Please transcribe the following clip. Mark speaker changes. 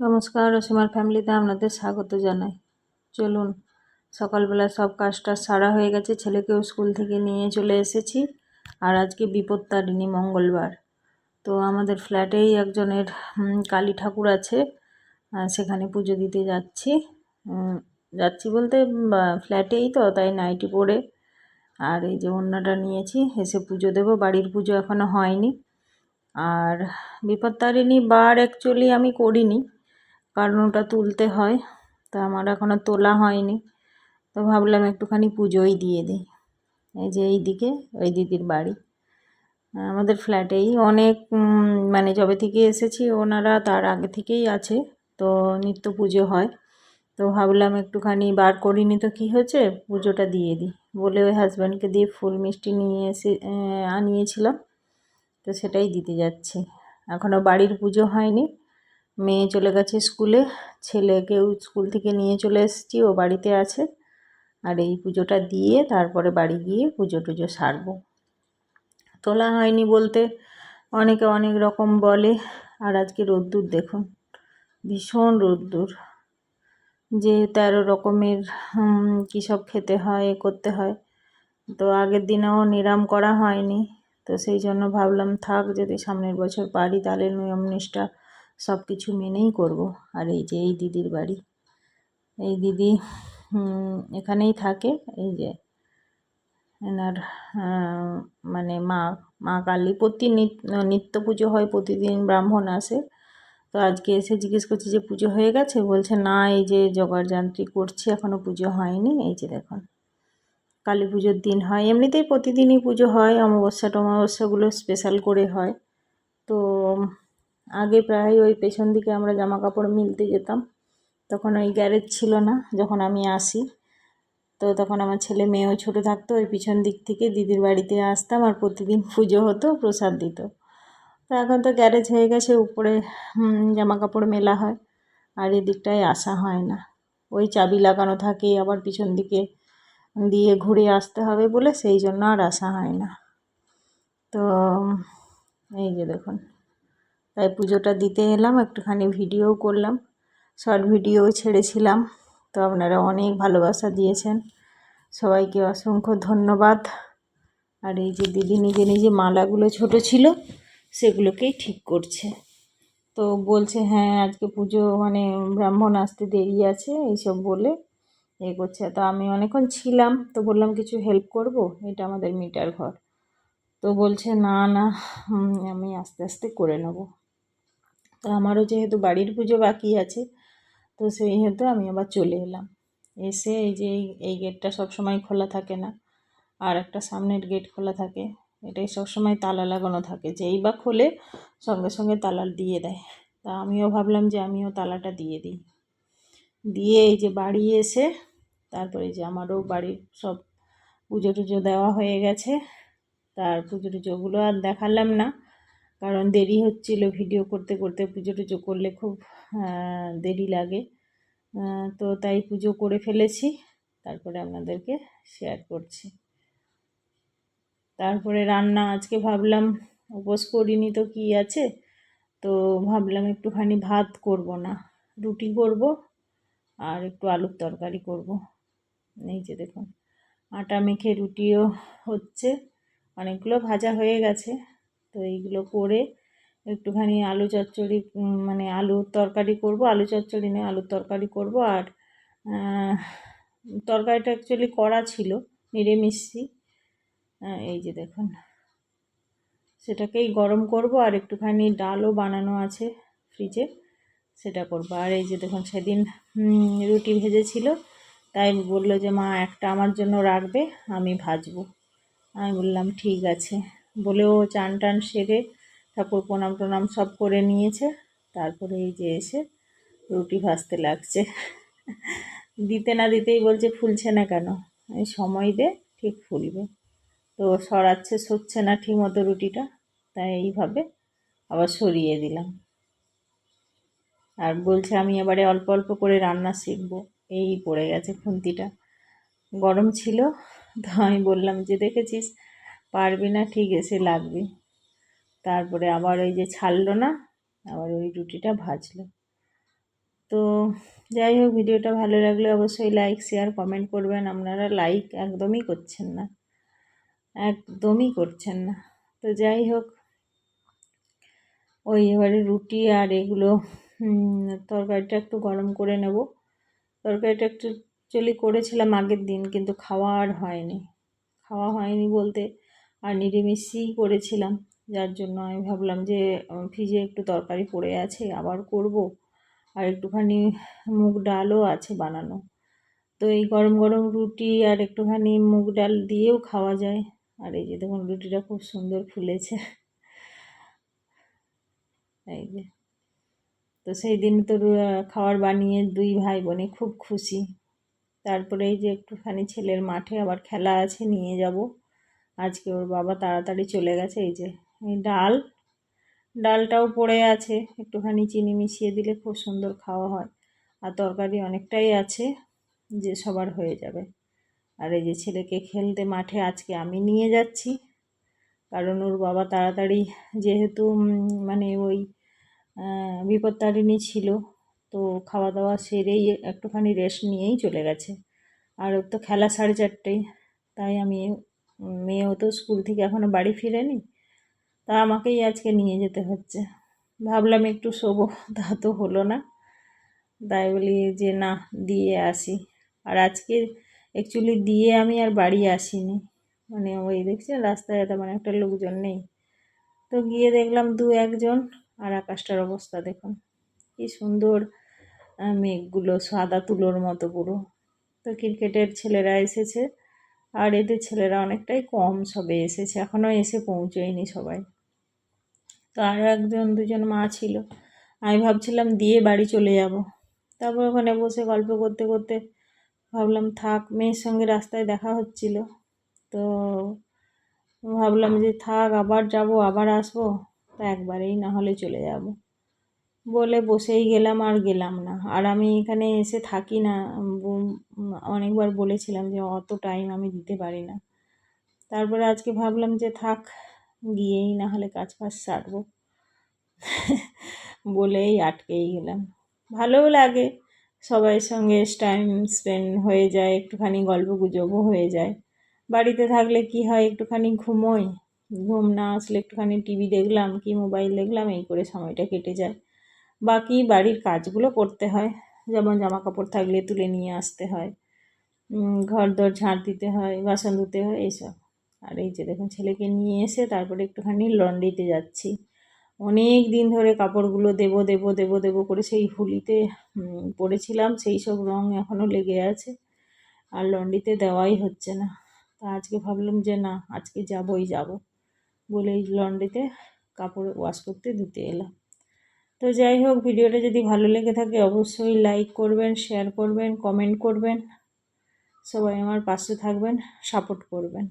Speaker 1: নমস্কার রসিমার ফ্যামিলিতে আপনাদের স্বাগত জানাই। চলুন, সকালবেলা সব কাজটা সারা হয়ে গেছে, ছেলেকেও স্কুল থেকে নিয়ে চলে এসেছি। আর আজকে বিপদ বিপত্তারিণী মঙ্গলবার। তো আমাদের ফ্ল্যাটেই একজনের কালী ঠাকুর আছে। সেখানে পুজো দিতে যাচ্ছি। যাচ্ছি বলতে ফ্ল্যাটেই তো, তাই নাইটি পরে। আর এই যে অন্যটা নিয়েছি, এসে পুজো দেবো। বাড়ির পুজো এখনও হয়নি। আর বিপদ বিপত্তারিণী বার অ্যাকচুয়ালি আমি করিনি। কারণ ওটা তুলতে হয়, তা আমার এখনও তোলা হয়নি। তো ভাবলাম একটুখানি পুজোই দিয়ে দিই। এই যে এই দিকে ওই দিদির বাড়ি। আমাদের ফ্ল্যাটেই অনেক মানে যবে থেকে এসেছি ওনারা তার আগে থেকেই আছে, তো নিত্য পুজো হয়। তো ভাবলাম একটুখানি বার করিনি তো কী হয়েছে, পুজোটা দিয়ে দিই। বলে ওই হাজব্যান্ডকে দিয়ে ফুল মিষ্টি নিয়ে এসে আনিয়েছিলাম, তো সেটাই দিতে যাচ্ছি। এখনও বাড়ির পুজো হয়নি মেয়ে চলে গেছে স্কুলে ছেলেকেও স্কুল থেকে নিয়ে চলে এসেছি, ও বাড়িতে আছে। আর এই পুজোটা দিয়ে তারপরে বাড়ি গিয়ে পুজো টুজো সারবো। তোলা হয়নি বলতে অনেকে অনেক রকম বলে। আর আজকে রোদ্দুর দেখুন, ভীষণ রোদ্দুর। যে তেরো রকমের কী সব খেতে হয় করতে হয়, তো আগের দিনেও নিরাম করা হয়নি। তো সেই জন্য ভাবলাম থাক, যদি সামনের বছর পারি তাহলে নিয়ম নিষ্ঠা সব কিছু মেনেই করব। আর এই যে, এই দিদির বাড়ি। এই দিদি এখানেই থাকে। এই যে, এনার মানে মা মা কালী প্রতি নিত্য পুজো হয় প্রতিদিন, ব্রাহ্মণ আসে। তো আজকে এসে জিজ্ঞেস করছি যে, পুজো হয়ে গেছে? বলছে, না, এই যে জোগাড় যান্ত্রিক করছি এখনও পুজো হয়নি। এই যে দেখুন, কালী পুজোর দিন হয়। এমনিতেই প্রতিদিনই পুজো হয়, অমাবস্যা, টমাবস্যাগুলো স্পেশাল করে হয়। আগে প্রায় ওই পেছন দিকে আমরা জামা কাপড় মিলতে যেতাম। তখন ওই গ্যারেজ ছিল না, যখন আমি আসি। তো তখন আমার ছেলে মেয়েও ছোটো থাকতো, ওই পিছন দিক থেকে দিদির বাড়িতে আসতাম আর প্রতিদিন পুজো হতো, প্রসাদ দিত। তো এখন তো গ্যারেজ হয়ে গেছে, উপরে জামা কাপড় মেলা হয় আর এদিকটায় আসা হয় না। ওই চাবি লাগানো থাকে, আবার পিছন দিকে দিয়ে ঘুরে আসতে হবে বলে সেই জন্য আর আসা হয় না। তো, এই যে দেখুন। তাই পুজোটা দিতে এলাম, একটুখানি ভিডিও করলাম। শর্ট ভিডিও ছেড়েছিলাম। তো আপনারা অনেক ভালোবাসা দিয়েছেন। সবাইকে অসংখ্য ধন্যবাদ। আর এই যে দিদি নিজে নিজে মালাগুলো ছোট ছিল সেগুলোকেই ঠিক করছে। তো বলছে হ্যাঁ আজকে পুজো মানে ব্রাহ্মণ আসতে দেরি আছে, এইসব বলে এ করছে। তো আমি অনেকক্ষণ ছিলাম, তো বললাম, কিছু হেল্প করব? এটা আমাদের মিটার ঘর। তো বলছে, না না আমি আস্তে আস্তে করে নেব। তো আমারও যেহেতু বাড়ির পুজো বাকি আছে, তো সেই হেতু আমি আবার চলে এলাম। এসে এই যে এই গেটটা সব সময় খোলা থাকে না, আর একটা সামনের গেট খোলা থাকে, এটাই সবসময় তালা লাগানো থাকে, যেই বা খোলে সঙ্গে সঙ্গে তালা দিয়ে দেয়। তা আমিও ভাবলাম যে আমিও তালাটা দিয়ে দিই। দিয়ে এই যে বাড়ি এসে, তারপরে যে আমারও বাড়ির সব পুজো টুজো দেওয়া হয়ে গেছে, তার পুজো টুজোগুলো আর দেখালাম না। কারণ দেরি হচ্ছিল ভিডিও করতে করতে পুজো টুজো করলে খুব দেরি লাগে। তো তাই পুজো করে ফেলেছি। তারপরে আপনাদেরকে শেয়ার করছি। তারপরে রান্না আজকে ভাবলাম, উপোস করিনি তো কি আছে? তো ভাবলাম একটুখানি ভাত করব না, রুটি করব আর একটু আলুর তরকারি করব। এই যে দেখুন, আটা মেখে রুটিও হচ্ছে, অনেকগুলো ভাজা হয়ে গেছে। তো এইগুলো করে একটুখানি আলু চচ্চড়ি মানে আলুর তরকারি করব, আলু চচ্চড়ি নয়, আলুর তরকারি করব। আর তরকারিটা অ্যাকচুয়ালি করা ছিল নিরামিষি এই যে দেখুন, সেটাকেই গরম করব আর একটুখানি ডালও বানানো আছে ফ্রিজে, সেটা করব। আর এই যে দেখুন, সেদিন রুটি ভেজেছিল, তাই বলল যে, মা, একটা আমার জন্য রাখবে, আমি ভাজবো। আমি বললাম, ঠিক আছে। বলেও চান টান সেরে ঠাকুর প্রণাম টনাম সব করে নিয়েছে। তারপরে এই যে এসে রুটি ভাজতে লাগছে। দিতে না দিতেই বলছে, ফুলছে না কেন? এই সময় দে, ঠিক ফুলবে। তো সরাচ্ছে, সরছে না ঠিক মতো রুটিটা, তাই এইভাবে আবার সরিয়ে দিলাম। আর বলছে, আমি এবারে অল্প অল্প করে রান্না শিখব। এই পড়ে গেছে খুন্তিটা। গরম ছিল, তো আমি বললাম যে, দেখেছিস? পারবি না, ঠিক এসে লাগবে। তারপরে আবার ওই যে ছাড়লো না, আবার ওই রুটিটা ভাজলো। তো যাই হোক, ভিডিওটা ভালো লাগলে অবশ্যই লাইক শেয়ার কমেন্ট করবেন। আপনারা লাইক একদমই করছেন না। একদমই করছেন না। তো যাই হোক, ওই এবারে রুটি আর এগুলো তরকারিটা একটু গরম করে নেব। তরকারিটা একটু চলি করেছিলাম আগের দিন, কিন্তু খাওয়া আর হয়নি। খাওয়া হয়নি বলতে আর নিরামিষই করেছিলাম। যার জন্য আমি ভাবলাম যে ফ্রিজে একটু তরকারি পড়ে আছে, আবার করব। আর একটুখানি মুগ ডালও আছে বানানো। তো এই গরম গরম রুটি আর একটুখানি মুগ ডাল দিয়েও খাওয়া যায়। আর এই যে দেখুন, রুটিটা খুব সুন্দর ফুলেছে। এই যে। তো সেই দিন তো খাবার বানিয়ে দুই ভাই বোনে খুব খুশি। তারপরে এই যে একটুখানি ছেলের মাঠে আবার খেলা আছে, নিয়ে যাব। আজকে ওর বাবা তাড়াতাড়ি চলে গেছে, এই যে এই ডাল, ডালটাও পড়ে আছে, একটুখানি চিনি মিশিয়ে দিলে খুব সুন্দর খাওয়া হয়। আর তরকারি অনেকটাই আছে, যে সবার হয়ে যাবে। আর এই যে ছেলেকে খেলতে মাঠে আজকে আমি নিয়ে যাচ্ছি, কারণ ওর বাবা তাড়াতাড়ি যেহেতু মানে ওই বিপত্তারিণী ছিল, তো খাওয়া দাওয়া সেরেই একটুখানি রেস্ট নিয়েই চলে গেছে। আর ওর তো খেলা সাড়ে চারটেই, তাই আমি মেয়েও তো স্কুল থেকে এখনও বাড়ি ফিরেনি, তা আমাকেই আজকে নিয়ে যেতে হচ্ছে। ভাবলাম একটু শোবো, তা তো হলো না। তাই বলি যে না, দিয়ে আসি। আর আজকে অ্যাকচুয়ালি দিয়ে আমি আর বাড়ি আসিনি। মানে ওই দেখছি রাস্তায় তেমন একটা লোকজন নেই। তো গিয়ে দেখলাম দু একজন আর আকাশটার অবস্থা দেখুন। কি সুন্দর মেঘগুলো সাদা তুলোর মতো পুরো। তো ক্রিকেটের ছেলেরা এসেছে। আর এদের ছেলেরা অনেকটাই কম সবে এসেছে এখনও এসে পৌঁছয়নি সবাই। তো আরও একজন, দুজন মা ছিল। আমি ভাবছিলাম দিয়ে বাড়ি চলে যাব। তারপর ওখানে বসে গল্প করতে করতে ভাবলাম, থাক, মেয়ের সঙ্গে রাস্তায় দেখা হচ্ছিল। তো ভাবলাম যে, থাক, আবার যাব, আবার আসব। তা একবারেই না হলে চলে যাব। বলে বসেই গেলাম, আর গেলাম না। আর আমি এখানে এসে থাকি না। অনেকবার বলেছিলাম যে অত টাইম আমি দিতে পারি না। তারপরে আজকে ভাবলাম যে থাক, গিয়েই না হলে কাজ ফাজ সারবো। বলেই আটকেই গেলাম। ভালোও লাগে। সবাইয়ের সঙ্গে টাইম স্পেন্ড হয়ে যায়, একটুখানি গল্প গুজবও হয়ে যায়। বাড়িতে থাকলে কি হয়, একটুখানি ঘুমোই। ঘুম না আসলে একটুখানি টিভি দেখলাম কি মোবাইল দেখলাম, এই করে সময়টা কেটে যায়। বাকি বাড়ির কাজগুলো করতে হয়, যেমন জামা কাপড় থাকলে তুলে নিয়ে আসতে হয় ঘর দর ঝাঁট দিতে হয়, বাসন ধুতে হয়, এইসব। আর এই যে দেখুন, ছেলেকে নিয়ে এসে তারপরে একটুখানি লন্ড্রিতে যাচ্ছি। অনেক দিন ধরে কাপড়গুলো দেবো দেবো দেবো দেবো করে সেই হুলিতে পরেছিলাম সেই সব রঙ এখনও লেগে আছে। আর লন্ড্রিতে দেওয়াই হচ্ছে না। তা আজকে ভাবলাম যে না, আজকে যাবই, যাব বলে এই লন্ড্রিতে কাপড় ওয়াশ করতে দিতে এলাম। তো যাই হোক, ভিডিওটা যদি ভালো লেগে থাকে অবশ্যই লাইক করবেন শেয়ার করবেন কমেন্ট করবেন। সবাই আমার পাশে থাকবেন সাপোর্ট করবেন।